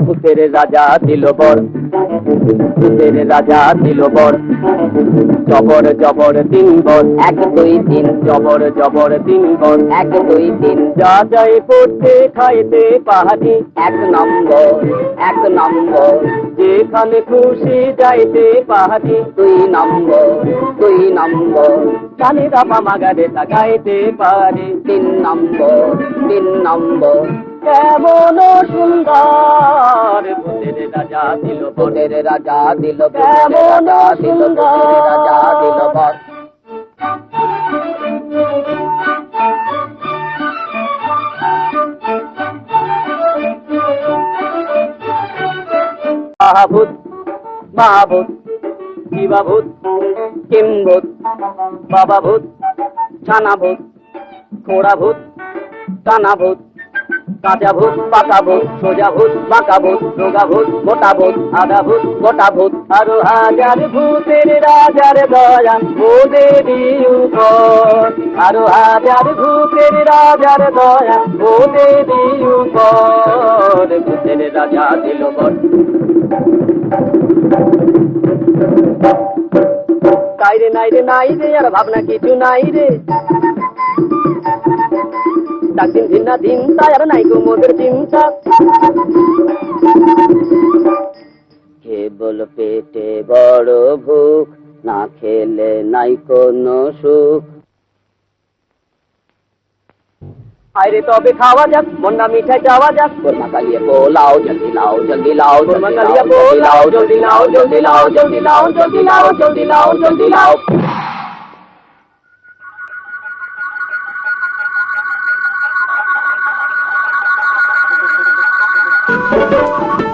ভূতের রাজা দিল বর। ভূতের রাজা দিল বর। জবর জবর তিন বর, এক দুই তিন, জবর জবর তিন বর, এক দুই তিন। যা যাই পড়তে খাইতে পাহাড়ি, এক নম্বর এক নম্বর। যেখানে খুশি যাইতে পাহাড়ি, দুই নম্বর দুই নম্বর। কানিরা মামা গাড়ে তাকাইতে পারে, তিন নম্বর তিন নম্বর। কেমন সুন্দর রাজা দিল ভূতের রাজা দিল কেমন সুন্দর। রাজা দিল বর মাহভূত মাহভূত শিবাভূত কিম্ভূত বাবাভূত ছানাভূত কাঁচা ভূত পাকা ভূত সোজা ভূত বাঁকা ভূত রোগা ভূত মোটা ভূত আধা ভূত গোটা ভূত আরও হাজার ভূতের রাজার দয়া ও দেবী আরও হাজার ভূতের রাজার দয়া ও দেবী ভূতের রাজা দিল বর তাই রে, নাই রে নাই আর ভাবনা কিছু নাই রে। ডাকদিন দিন না দিন তাই আর নাই গো মোদের চিন্তা। কেবল পেটে বড় ভুক না খেলে নাই কোনো সুখ। আরে তবে খাওয়া যাক মন্না মিঠাই যাওয়া যাক। কোরমা কালিয়ে পোলাও জলদি লাও জলদি লাও কোরমা কালিয়ে পোলাও জলদি লাও জলদি লাও জলদি লাও জলদি লাও জলদি লাও জলদি লাও Thank you.